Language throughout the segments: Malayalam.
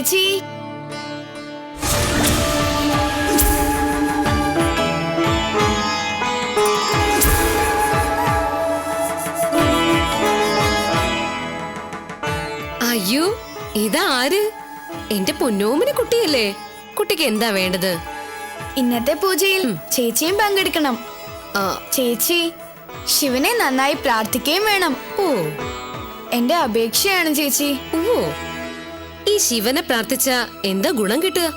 ചേച്ചി അയ്യോ ഇതാര്? എന്റെ പൊന്നോമിന് കുട്ടിയല്ലേ? കുട്ടിക്ക് എന്താ വേണ്ടത്? ഇന്നത്തെ പൂജയിൽ ചേച്ചിയും പങ്കെടുക്കണം. ആ, ചേച്ചി ശിവനെ നന്നായി പ്രാർത്ഥിക്കുകയും വേണം. ഓ. എന്റെ അപേക്ഷയാണ് ചേച്ചി. ഓ. ഈ ശിവനെ പ്രാർത്ഥിച്ച എന്താ ഗുണം കിട്ടുക?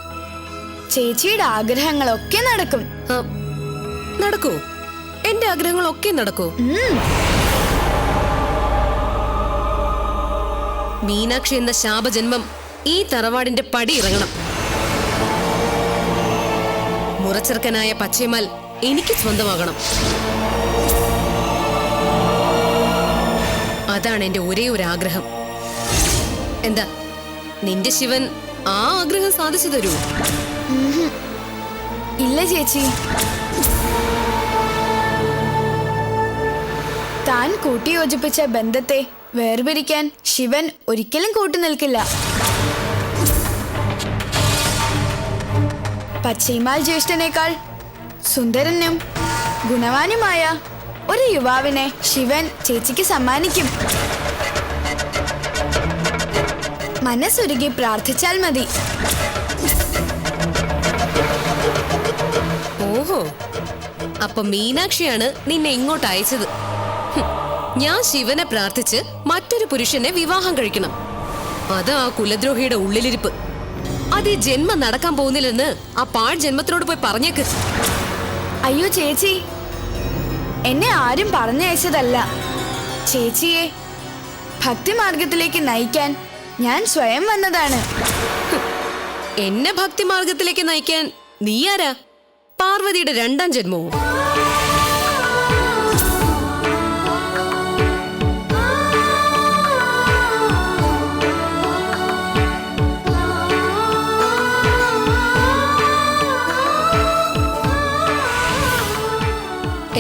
ചേച്ചിയുടെ ആഗ്രഹങ്ങളൊക്കെ നടക്കും. ആ, നടക്കൂ. എന്റെ ആഗ്രഹങ്ങളൊക്കെ നടക്കൂ. ഉം, മീനാക്ഷി എന്ന ശാപജന്മം ഈ തറവാടിന്റെ പടി ഇറങ്ങണം. മുറച്ചെറുക്കനായ പച്ചയമാൽ എനിക്ക് സ്വന്തമാകണം. അതാണ് എന്റെ ഒരേ ഒരു ആഗ്രഹം എന്താ നിന്റെ ശിവൻ ആ ആഗ്രഹം സാധിച്ചു തരൂ. ഇല്ല ചേച്ചി. താൻ കൂട്ടിയോജിപ്പിച്ച ബന്ധത്തെ വേർപിരിക്കാൻ ശിവൻ ഒരിക്കലും കൂട്ടു നിൽക്കില്ല. പച്ചയിമാൽ ജ്യേഷ്ഠനേക്കാൾ സുന്ദരനും ഗുണവാനുമായ ഒരു യുവാവിനെ ശിവൻ ചേച്ചിക്ക് സമ്മാനിക്കും. മനസ്സൊരുക്കി പ്രാർത്ഥിച്ചാൽ മതി. ഓഹോ. അപ്പൊ മീനാക്ഷിയാണ് നിന്നെ ഇങ്ങോട്ട് അയച്ചത്. ഞാൻ ശിവനെ പ്രാർത്ഥിച്ച് മറ്റൊരു പുരുഷനെ വിവാഹം കഴിക്കണം. അത് ആ കുലദ്രോഹിയുടെ ഉള്ളിലിരിപ്പ്. അത് ഈ ജന്മം നടക്കാൻ പോകുന്നില്ലെന്ന് ആ പാഴ് ജന്മത്തിനോട് പോയി പറഞ്ഞേക്ക്. അയ്യോ ചേച്ചി. എന്നെ ആരും പറഞ്ഞയച്ചതല്ല. ചേച്ചിയെ ഭക്തിമാർഗത്തിലേക്ക് നയിക്കാൻ ഞാൻ സ്വയം വന്നതാണ്. എന്നെ ഭക്തിമാർഗത്തിലേക്ക് നയിക്കാൻ നീ ആരാ? പാർവതിയുടെ രണ്ടാം ജന്മവും.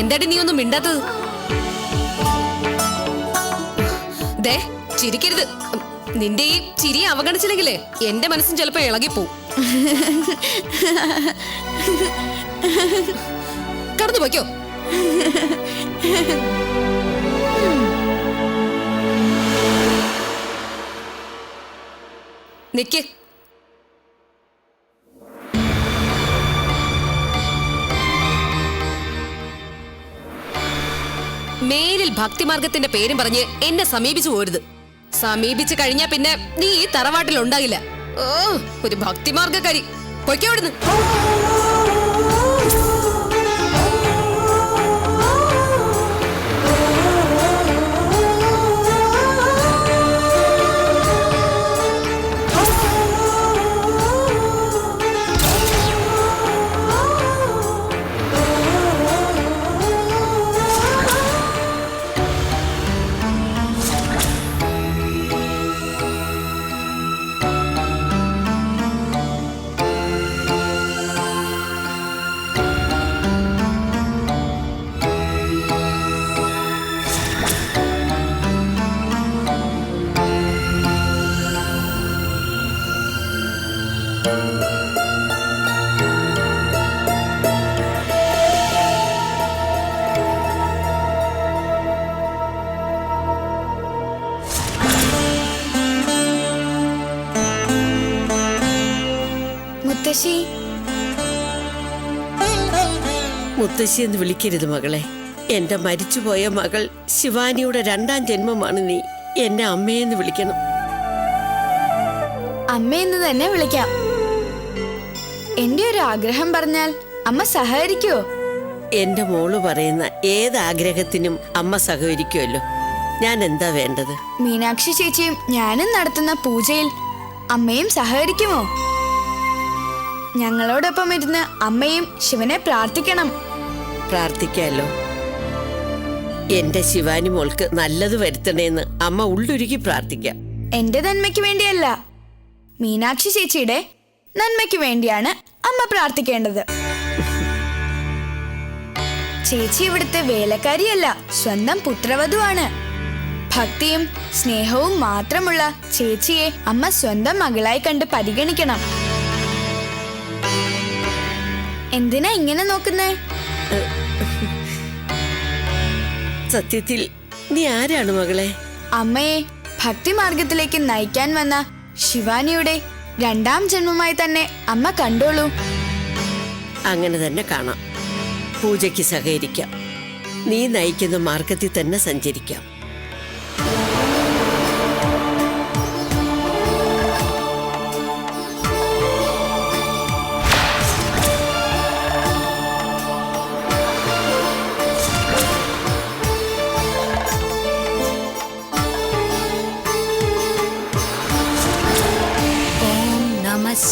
എന്താടി നീ ഒന്നും മിണ്ടാത്തത്? ദേ ചിരിക്കരുത്. നിന്റെ ഈ ചിരി അവഗണിച്ചില്ലെങ്കിലേ എന്റെ മനസ്സും ചിലപ്പോ ഇളകിപ്പോ കടന്നു പോയ്ക്കോ. നിക്ക്. മേലിൽ ഭക്തിമാർഗത്തിന്റെ പേരും പറഞ്ഞ് എന്നെ സമീപിച്ചു പോരുത്. സമീപിച്ചു കഴിഞ്ഞാ പിന്നെ നീ ഈ തറവാട്ടിൽ ഉണ്ടാകില്ല. ഓ ഒരു ഭക്തിമാർഗക്കാരി പൊയ്ക്കോ മുത്തശ്ശി എന്ന് വിളിക്കരുത് മകളെ. എന്റെ മരിച്ചുപോയ മകൾ ശിവാനിയുടെ രണ്ടാം ജന്മമാണ് നീ. എന്നെ അമ്മയെന്ന് വിളിക്കണം. അമ്മയെന്ന് തന്നെ വിളിക്കാം. എന്റെ ഒരു ആഗ്രഹം പറഞ്ഞാൽ അമ്മ സഹകരിക്കുവോ? എന്റെ മോൾ പറയുന്ന ഏത് ആഗ്രഹത്തിനും അമ്മ സഹകരിക്കുമല്ലോ ഞാൻ എന്താ വേണ്ടത്? മീനാക്ഷി ചേച്ചിയും ഞാനും നടത്തുന്ന പൂജയിൽ അമ്മയും സഹകരിക്കുമോ? ഞങ്ങളോടൊപ്പം ഇരുന്ന് അമ്മയും ശിവനെ പ്രാർത്ഥിക്കണം. പ്രാർത്ഥിക്കാമല്ലോ എന്റെ ശിവാനി മോൾക്ക് നല്ലത് വരുത്തണേന്ന് അമ്മ ഉള്ളൊരുക്കി പ്രാർത്ഥിക്കാം. എന്റെ നന്മയ്ക്ക് വേണ്ടിയല്ല. മീനാക്ഷി ചേച്ചിയുടെ നന്മയ്ക്ക് വേണ്ടിയാണ് അമ്മ പ്രാർത്ഥിക്കേണ്ടത്. ചേച്ചി ഇവിടുത്തെ വേലക്കാരിയല്ല സ്വന്തം പുത്രവധുവാണ്. ഭക്തിയും സ്നേഹവും മാത്രമുള്ള ചേച്ചിയെ അമ്മ സ്വന്തം മകളായി കണ്ട് പരിഗണിക്കണം. എന്തിനാ ഇങ്ങനെ നോക്കുന്നേ? സത്യത്തിൽ നീ ആരാണ് മകളെ? അമ്മയെ ഭക്തിമാർഗത്തിലേക്ക് നയിക്കാൻ വന്ന ശിവാനിയുടെ രണ്ടാം ജന്മമായി തന്നെ അമ്മ കണ്ടോളൂ. അങ്ങനെ തന്നെ കാണാം. പൂജയ്ക്ക് സഹകരിക്കാം. നീ നയിക്കുന്ന മാർഗത്തിൽ തന്നെ സഞ്ചരിക്കാം.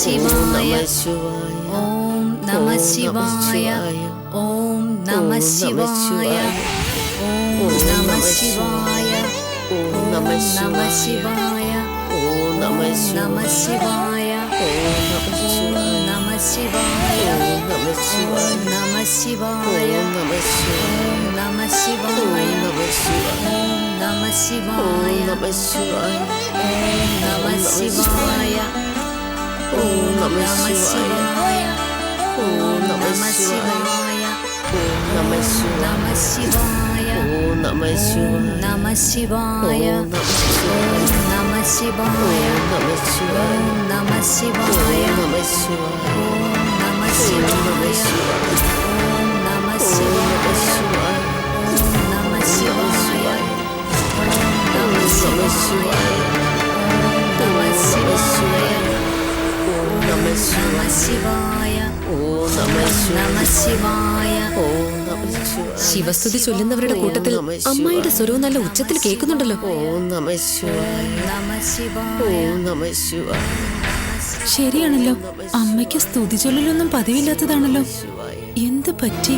ശിവായ ഓം നമ ശിവായ ഓം നമ ശിവായ ഓം നമ ശിവായ ഓം നമ നമ ശിവായ ഓം നമ നമ ശിവായ ഓം നമ ശിവായ ഓം നമ ശിവായ നമ ശിവായ നമ ശിവായ നമ ശിവായ നമ ശിവായ നമ ശിവായ നമ ശിവായ നമ ശിവായ Om Namah Shivaya. Om Namah Shivaya. Om Namah Shivaya. Om Namah Shivaya. Om Namah Shivaya. Om Namah Shivaya. Om Namah Shivaya. Om Namah Shivaya. Om Namah Shivaya. Om Namah Shivaya. Om Namah Shivaya. Om Namah Shivaya. Om Namaste Shivaya. Om Namaste Shivaya. ശിവസ്തുതി ചൊല്ലുന്നവരുടെ കൂട്ടത്തിൽ അമ്മയുടെ സ്വരവും നല്ല ഉച്ചത്തിൽ കേൾക്കുന്നുണ്ടല്ലോ. ശരിയാണല്ലോ. അമ്മയ്ക്ക് സ്തുതി ചൊല്ലലൊന്നും പതിവില്ലാത്തതാണല്ലോ. എന്ത് പറ്റി?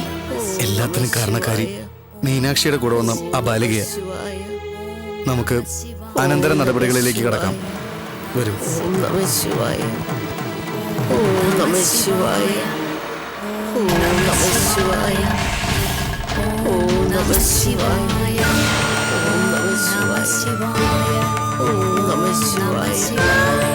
എല്ലാത്തിനും കാരണക്കാരി മീനാക്ഷിയുടെ കൂടെ വന്ന ആ ബാലികയ നമുക്ക് അനന്തര നടപടികളിലേക്ക് കടക്കാം. വരും. ശിവായ 我们是爱，我们是爱，我们是爱，我们是爱，我们是爱。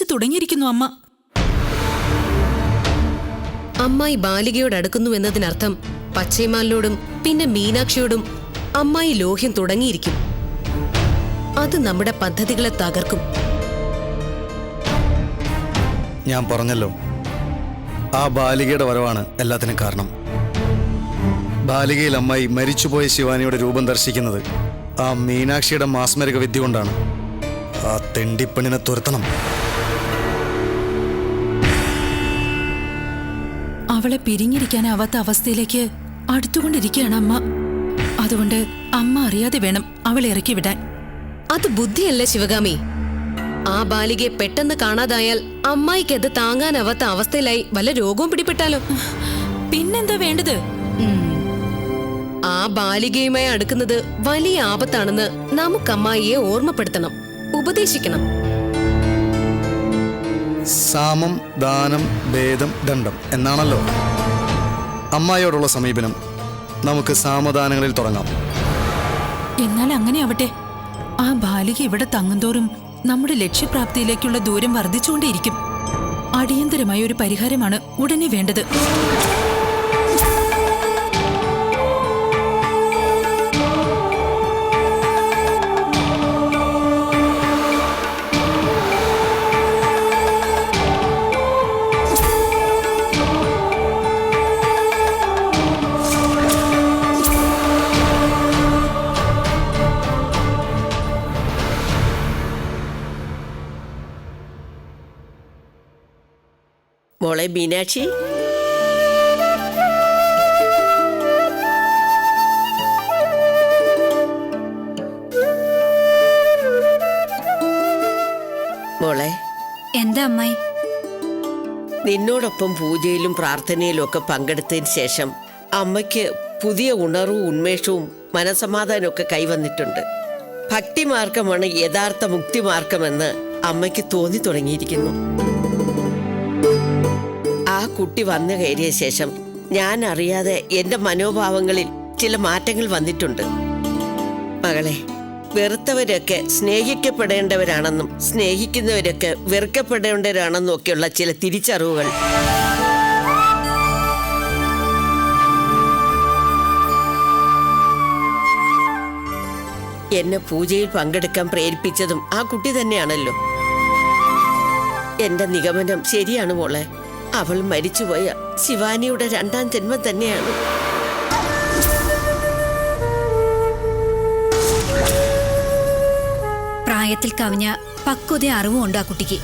ന്യായീകരിച്ചു തുടങ്ങിയിരിക്കുന്നു അമ്മ. അമ്മായി ബാലികയോട് അടുക്കുന്നു എന്നതിനർത്ഥം പച്ചൈമാലിനോടും പിന്നെ മീനാക്ഷിയോടും അമ്മായി ലോഹ്യം തുടങ്ങിയിരിക്കും. അത് നമ്മുടെ പദ്ധതികളെ തകർക്കും. ഞാൻ പറഞ്ഞല്ലോ. ആ ബാലികയുടെ വരവാണ് എല്ലാത്തിനും കാരണം. ബാലികയിൽ അമ്മായി മരിച്ചുപോയ ശിവാനിയുടെ രൂപം ദർശിക്കുന്നത് ആ മീനാക്ഷിയുടെ മാസ്മരക വിദ്യ കൊണ്ടാണ്. ആ തെണ്ടിപ്പെണ്ണിനെ തുരത്തണം. അവളെ പിരിഞ്ഞിരിക്കാനാവാത്ത അവസ്ഥയിലേക്ക് അടുത്തുകൊണ്ടിരിക്കുകയാണ് അമ്മ. അതുകൊണ്ട് അമ്മ അറിയാതെ വേണം അവളെ ഇറക്കി വിടാൻ. അത് ബുദ്ധിയല്ല ശിവഗാമി ആ ബാലികയെ പെട്ടെന്ന് കാണാതായാൽ അമ്മായിക്ക് അത് താങ്ങാനാവാത്ത അവസ്ഥയിലായി വല്ല രോഗവും പിടിപെട്ടാലോ? പിന്നെന്താ വേണ്ടത്? ആ ബാലികയുമായി അടുക്കുന്നത് വലിയ ആപത്താണെന്ന് നമുക്ക് അമ്മായിയെ ഓർമ്മപ്പെടുത്തണം. ഉപദേശിക്കണം. സാമം ദാനം ഭേദം ദണ്ഡം എന്നാണല്ലോ. അമ്മായിയോടുള്ള സമീപനം. നമുക്ക് സാമദാനങ്ങളിൽ തുടങ്ങാം. എന്നാൽ അങ്ങനെ ആവട്ടെ ആ ബാലിക ഇവിടെ തങ്ങുന്തോറും നമ്മുടെ ലക്ഷ്യപ്രാപ്തിയിലേക്കുള്ള ദൂരം വർദ്ധിച്ചുകൊണ്ടേയിരിക്കും. അടിയന്തരമായ ഒരു പരിഹാരമാണ് ഉടനെ വേണ്ടത്. മോളെ മീനാക്ഷി. മോളെ എന്താ അമ്മായി? നിന്നോടൊപ്പം പൂജയിലും പ്രാർത്ഥനയിലും ഒക്കെ പങ്കെടുത്തതിന് ശേഷം അമ്മയ്ക്ക് പുതിയ ഉണർവും ഉന്മേഷവും മനസമാധാനവും ഒക്കെ കൈവന്നിട്ടുണ്ട്. ഭക്തിമാർഗമാണ് യഥാർത്ഥ മുക്തിമാർഗമെന്ന് അമ്മയ്ക്ക് തോന്നി തുടങ്ങിയിരിക്കുന്നു. കുട്ടി വന്നു കയറിയ ശേഷം ഞാൻ അറിയാതെ എന്റെ മനോഭാവങ്ങളിൽ ചില മാറ്റങ്ങൾ വന്നിട്ടുണ്ട്. മകളെ വെറുത്തവരൊക്കെ സ്നേഹിക്കപ്പെടേണ്ടവരാണെന്നും സ്നേഹിക്കുന്നവരൊക്കെ വെറുക്കപ്പെടേണ്ടവരാണെന്നും ഒക്കെയുള്ള ചില തിരിച്ചറിവുകൾ. എന്നെ പൂജയിൽ പങ്കെടുക്കാൻ പ്രേരിപ്പിച്ചതും ആ കുട്ടി തന്നെയാണല്ലോ. എന്റെ നിഗമനം ശരിയാണ് മോളെ. അവൾ മരിച്ചുപോയ ശിവാനിയുടെ രണ്ടാം ജന്മം തന്നെയാണ്. പ്രായത്തിൽ കവിഞ്ഞ പക്വത അറിവും ഉണ്ട് ആ കുട്ടിക്ക്.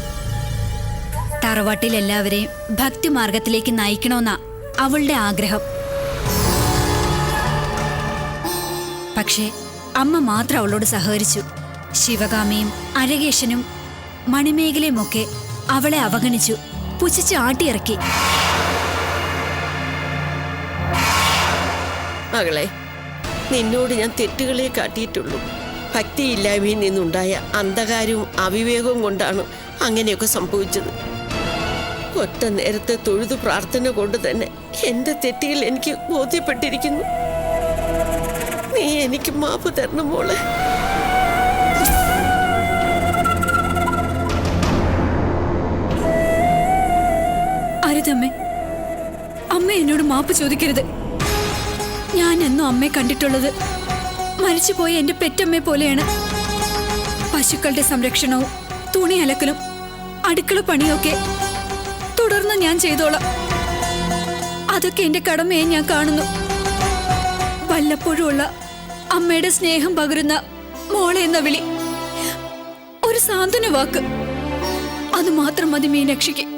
തറവാട്ടിൽ എല്ലാവരെയും ഭക്തിമാർഗത്തിലേക്ക് നയിക്കണമെന്നാ അവളുടെ ആഗ്രഹം. പക്ഷേ അമ്മ മാത്രം അവളോട് സഹകരിച്ചു. ശിവകാമിയും അരകേശനും മണിമേഖലയുമൊക്കെ അവളെ അവഗണിച്ചു. പുച്ഛിച്ച് ആട്ടിയിറക്കി. മകളെ നിന്നോട് ഞാൻ തെറ്റുകളെ കാട്ടിയിട്ടുള്ളൂ. ഭക്തിയില്ലായ്മയിൽ നിന്നുണ്ടായ അന്ധകാരവും അവിവേകവും കൊണ്ടാണ് അങ്ങനെയൊക്കെ സംഭവിച്ചത്. ഒറ്റ നേരത്തെ തൊഴുതു പ്രാർത്ഥന കൊണ്ട് തന്നെ എന്റെ തെറ്റുകൾ എനിക്ക് ബോധ്യപ്പെട്ടിരിക്കുന്നു. നീ എനിക്ക് മാപ്പ് തരണം മോളെ. അരുതമ്മേ അമ്മ. എന്നോട് മാപ്പ് ചോദിക്കരുത്. ഞാൻ എന്നും അമ്മയെ കണ്ടിട്ടുള്ളത്? മരിച്ചുപോയ എന്റെ പെറ്റമ്മയെ പോലെയാണ്. പശുക്കളുടെ സംരക്ഷണവും തുണി അലക്കലും അടുക്കള പണിയൊക്കെ തുടർന്ന് ഞാൻ ചെയ്തോളാം. അതൊക്കെ എന്റെ കടമയെ ഞാൻ കാണുന്നു. വല്ലപ്പോഴുമുള്ള അമ്മയുടെ സ്നേഹം പകരുന്ന മോളെ എന്ന വിളി. ഒരു സാന്ത്വന വാക്ക്. അത് മാത്രം മതി മീനാക്ഷിക്ക്.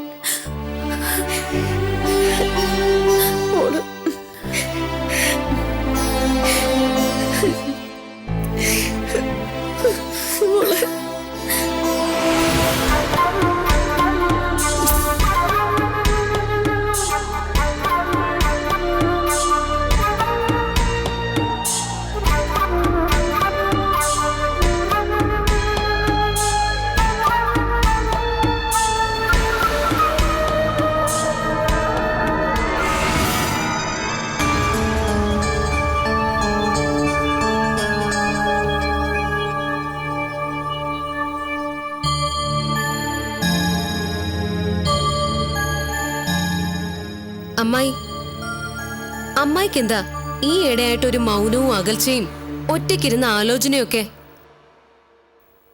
എന്താ ഈ ഇടയായിട്ട് ഒരു മൗനവും അകൽച്ചയും ഒറ്റയ്ക്കിരുന്ന ആലോചനയൊക്കെ.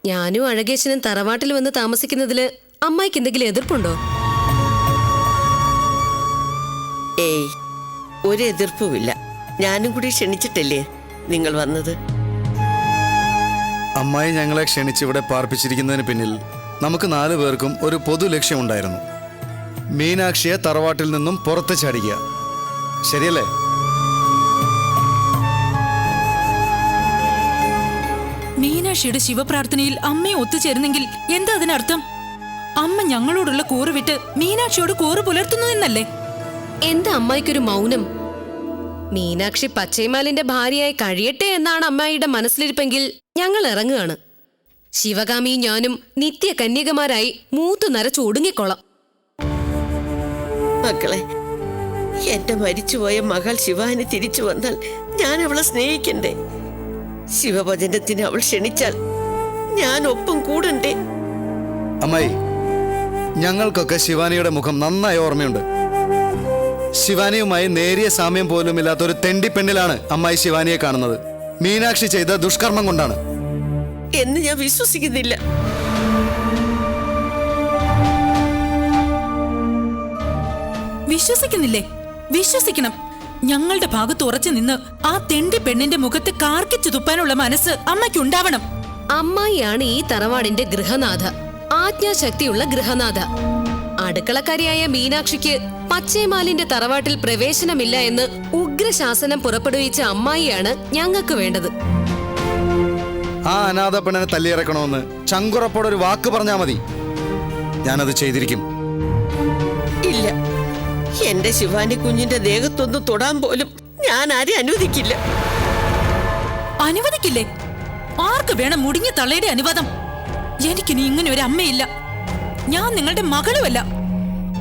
ഞാനും അഴകേശനും തറവാട്ടിൽ വന്ന് താമസിക്കുന്നതിൽ അമ്മായിക്ക് എന്തെങ്കിലും എതിർപ്പുണ്ടോ? ഏയ് ഒരു എതിർപ്പുമില്ല. ഞാനും കൂടി ക്ഷണിച്ചിട്ടല്ലേ നിങ്ങൾ വന്നത്? അമ്മായി ഞങ്ങളെ ക്ഷണിച്ച് ഇവിടെ പാർപ്പിച്ചിരിക്കുന്നതിന് പിന്നിൽ നമുക്ക് നാലു പേർക്കും ഒരു പൊതു ലക്ഷ്യമുണ്ടായിരുന്നു. മീനാക്ഷിയെ തറവാട്ടിൽ നിന്നും പുറത്ത് ചാടിക്കുക. ശരിയല്ലേ? മീനാക്ഷിയുടെ ശിവപ്രാർത്ഥനയിൽ അമ്മയെ ഒത്തുചേരുന്നെങ്കിൽ എന്താ അതിനർത്ഥം? അമ്മ ഞങ്ങളോടുള്ള കൂറ് വിട്ട് മീനാക്ഷിയോട് കൂറ് പുലർത്തുന്നു എന്നല്ലേ? എന്താ അമ്മായിക്കൊരു മൗനം? മീനാക്ഷി പച്ചൈമാലിന്റെ ഭാര്യയായി കഴിയട്ടെ എന്നാണ് അമ്മായിയുടെ മനസ്സിലിരിപ്പെങ്കിൽ ഞങ്ങൾ ഇറങ്ങുകയാണ്. ശിവകാമിയും ഞാനും നിത്യ കന്യകമാരായി മൂത്തു നരച്ചു ഒടുങ്ങിക്കൊള്ളാം. മക്കളെ എന്റെ മരിച്ചുപോയ മകൾ ശിവാനി തിരിച്ചു വന്നാൽ ഞാൻ അവളെ സ്നേഹിക്കണ്ടേ? ശിവഭജനത്തിന് അവൾ ക്ഷണിച്ചാൽ ഞാൻ ഒപ്പം കൂടണ്ടേ? അമ്മായി ഞങ്ങൾക്കൊക്കെ ശിവാനിയുടെ മുഖം നന്നായി ഓർമ്മയുണ്ട്. ശിവാനിയുമായി നേരിയ സാമ്യം പോലും ഇല്ലാത്ത ഒരു തെണ്ടി പെണ്ണിലാണ് അമ്മായി ശിവാനിയെ കാണുന്നത്. മീനാക്ഷി ചെയ്ത ദുഷ്കർമ്മം കൊണ്ടാണ്. എന്ന് ഞാൻ വിശ്വസിക്കുന്നില്ല. വിശ്വസിക്കുന്നില്ലേ? വിശ്വസിക്കണം. ഞങ്ങളുടെ ഭാഗത്ത് ഉറച്ചു നിന്ന് ആ തെണ്ടി പെണ്ണിന്റെ മുഖത്ത് കാർക്കിച്ചു തുപ്പാനുള്ള മനസ്സ് അമ്മയ്ക്കുണ്ടാവണം അമ്മായിയാണ് ഈ തറവാടിന്റെ ഗൃഹനാഥ. ആജ്ഞാശക്തിയുള്ള ഗൃഹനാഥ. അടുക്കളക്കാരിയായ മീനാക്ഷിക്ക് പച്ചേമാലിന്റെ തറവാട്ടിൽ പ്രവേശനമില്ല എന്ന് ഉഗ്രശാസനം പുറപ്പെടുവിച്ച അമ്മായിയാണ് ഞങ്ങൾക്ക് വേണ്ടത്. ആ അനാഥ പെണ്ണിനെ തല്ലിയിറക്കണമെന്ന് ചങ്കുറപ്പോടെ ഒരു വാക്ക് പറഞ്ഞാ മതി. ഞാനത് ചെയ്തിരിക്കും. ഇല്ല. എന്റെ ശിവാനി കുഞ്ഞിന്റെ ദേഹത്തൊന്ന് തൊടാൻ പോലും ഞാൻ ആരെയും അനുവദിക്കില്ല. അനുവദിക്കില്ലേ? ആർക്ക് വേണം മുടിഞ്ഞ തള്ളയുടെ അനുവാദം? എനിക്കിനി ഇങ്ങനെ ഒരു അമ്മയില്ല. ഞാൻ നിങ്ങളുടെ മകളുമല്ല.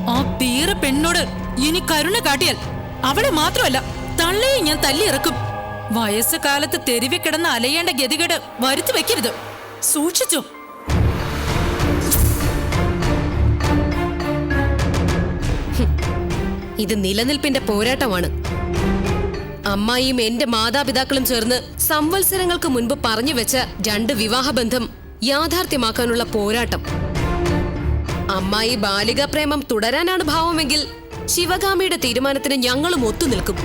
ആ പീറ പെണ്ണോട് ഇനി കരുണ കാട്ടിയാൽ അവളെ മാത്രമല്ല തള്ളയെ ഞാൻ തല്ലി തല്ലിയിറക്കും. വയസ്സുകാലത്ത് തെരുവിൽ കിടന്ന് അലയേണ്ട ഗതികേട് വരുത്തി വെക്കരുത്. സൂക്ഷിച്ചു. ഇത് നിലനിൽപ്പിന്റെ പോരാട്ടമാണ്. അമ്മായിയും എന്റെ മാതാപിതാക്കളും ചേർന്ന് സംവത്സരങ്ങൾക്ക് മുൻപ് പറഞ്ഞു വെച്ച രണ്ട് വിവാഹബന്ധം യാഥാർത്ഥ്യമാക്കാനുള്ള പോരാട്ടം. അമ്മായി ബാലികാ പ്രേമം തുടരാനാണ് ഭാവമെങ്കിൽ ശിവകാമിയുടെ തീരുമാനത്തിന് ഞങ്ങളും ഒത്തുനിൽക്കും.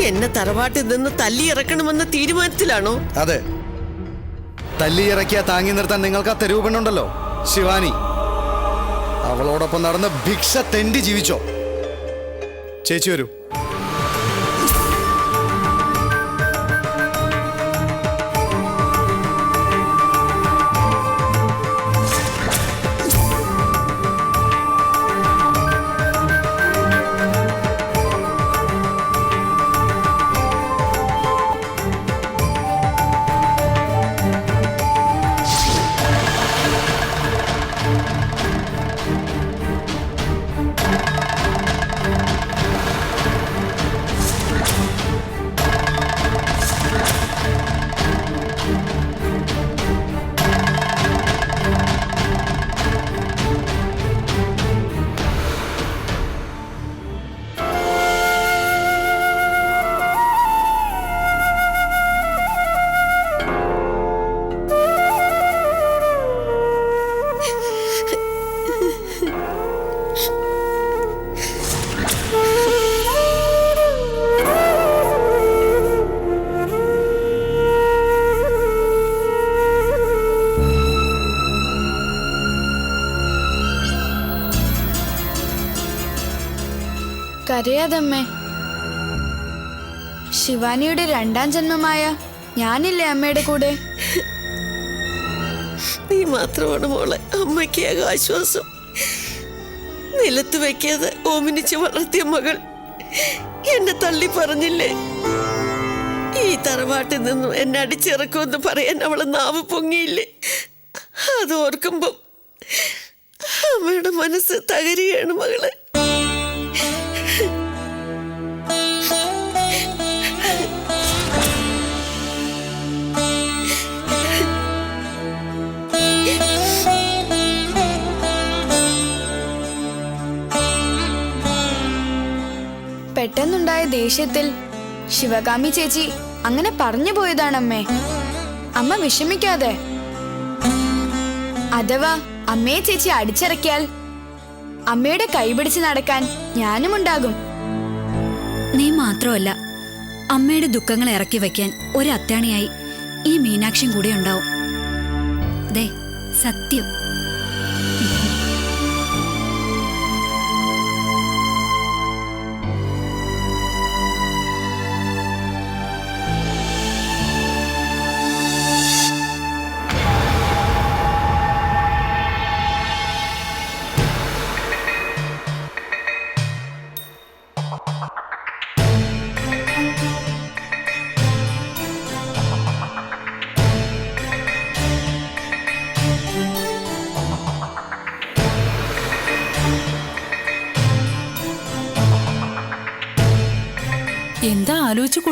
എന്നെ തറവാട്ടിൽ നിന്ന് തല്ലി തല്ലിയിറക്കണമെന്ന തീരുമാനത്തിലാണോ? അതെ. തല്ലി തല്ലിയിറക്കിയ താങ്ങി നിർത്താൻ നിങ്ങൾക്ക് ആ തെരുവ് പെണ്ണുണ്ടല്ലോ. ശിവാനി. അവളോടൊപ്പം നടന്ന് ഭിക്ഷ തെണ്ടി ജീവിച്ചോ? ചേച്ചി വരൂ. കരയാതമ്മേ. ശിവാനിയുടെ രണ്ടാം ജന്മമായ ഞാനില്ലേ അമ്മയുടെ കൂടെ? നീ മാത്രമാണ് മോളെ. അമ്മയ്ക്ക് ആശ്വാസം നിലത്ത് വെക്കാതെ ഓമിനിച്ച് വളർത്തിയ മകൾ എന്നെ തള്ളി പറഞ്ഞില്ലേ? ഈ തറവാട്ടിൽ നിന്നും എന്നെ അടിച്ചിറക്കുമെന്ന് പറയാൻ അവളെ നാവ് പൊങ്ങിയില്ലേ? അത് ഓർക്കുമ്പം അമ്മയുടെ മനസ്സ് തകരുകയാണ് മകളെ. ദേഷ്യത്തിൽ. ശിവകാമി ചേച്ചി അങ്ങനെ പറഞ്ഞു പോയതാണമ്മേ. അമ്മ വിഷമിക്കാതെ. അഥവാ അമ്മയെ ചേച്ചി അടിച്ചിറക്കിയാൽ അമ്മയുടെ കൈപിടിച്ച് നടക്കാൻ ഞാനും ഉണ്ടാകും. നീ മാത്രമല്ല അമ്മയുടെ ദുഃഖങ്ങൾ ഇറക്കി വയ്ക്കാൻ ഒരു അത്താണിയായി ഈ മീനാക്ഷിയും കൂടെ ഉണ്ടാവും. ദേ സത്യം.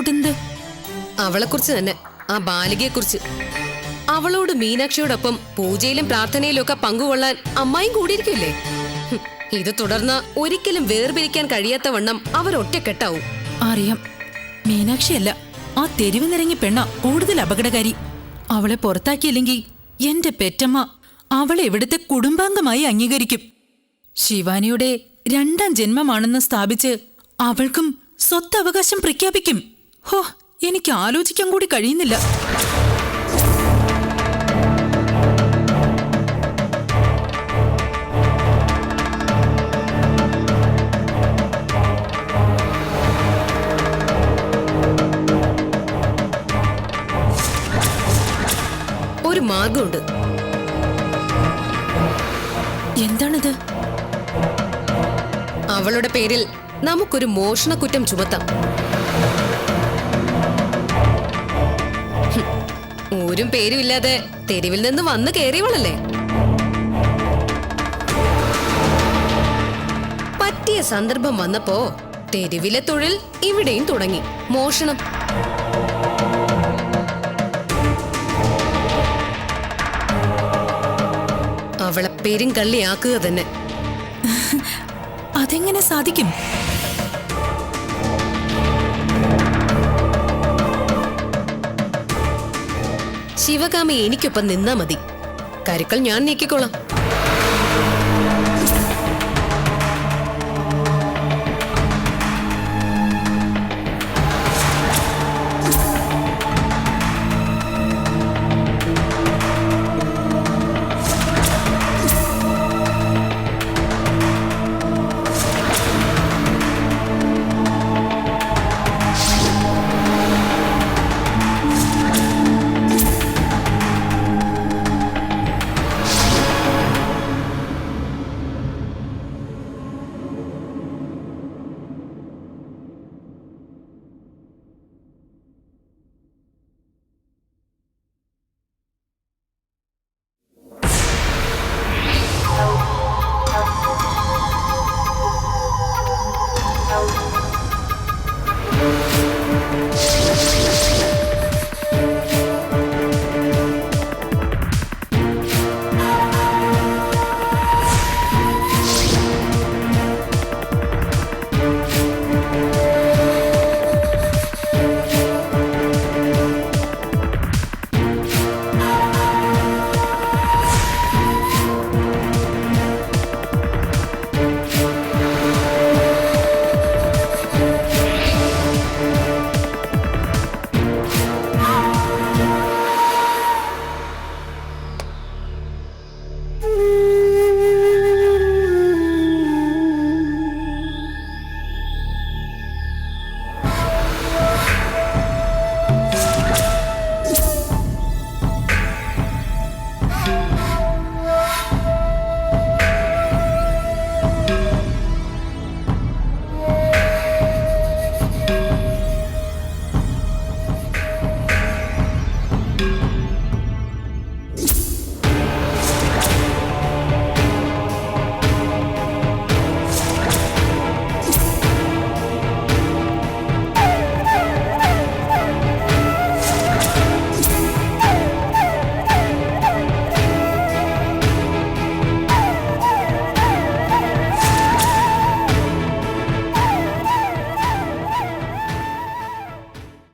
കൂട്ടുന്നത് അവളെക്കുറിച്ച് തന്നെ ആ ബാലികയെക്കുറിച്ച്. അവളോട് മീനാക്ഷിയോടൊപ്പം പൂജയിലും പ്രാർത്ഥനയിലും ഒക്കെ പങ്കുകൊള്ളാൻ അമ്മായും കൂടിയിരിക്കില്ലേ? ഇത് തുടർന്ന് ഒരിക്കലും വേർപിരിക്കാൻ കഴിയാത്ത വണ്ണം അവർ ഒറ്റക്കെട്ടാവും അറിയാം. മീനാക്ഷിയല്ല ആ തെരുവ് നിറങ്ങി പെണ്ണ കൂടുതൽ അപകടകാരി. അവളെ പുറത്താക്കിയില്ലെങ്കിൽ എന്റെ പെറ്റമ്മ അവളെ ഇവിടുത്തെ കുടുംബാംഗമായി അംഗീകരിക്കും. ശിവാനിയുടെ രണ്ടാം ജന്മമാണെന്ന് സ്ഥാപിച്ച് അവൾക്കും സ്വത്തവകാശം പ്രഖ്യാപിക്കും. ഹോ എനിക്ക് ആലോചിക്കാൻ കൂടി കഴിയുന്നില്ല. ഒരു മാർഗമുണ്ട്. എന്താണത്? അവളുടെ പേരിൽ നമുക്കൊരു മോഷണ കുറ്റം ചുമത്താം. ഊരും പേരും ഇല്ലാതെ തെരുവിൽ നിന്ന് വന്ന് കയറിയവളല്ലേ പറ്റിയ സന്ദർഭം വന്നപ്പോ തെരുവിലെ തൊഴിൽ ഇവിടെയും തുടങ്ങി. മോഷണം. അവളെ പെരുങ്കള്ളിയാക്കുക തന്നെ. അതെങ്ങനെ സാധിക്കും? ശിവകാമി എനിക്കൊപ്പം നിന്നാ മതി. കരുക്കൾ ഞാൻ നീക്കിക്കോളാം.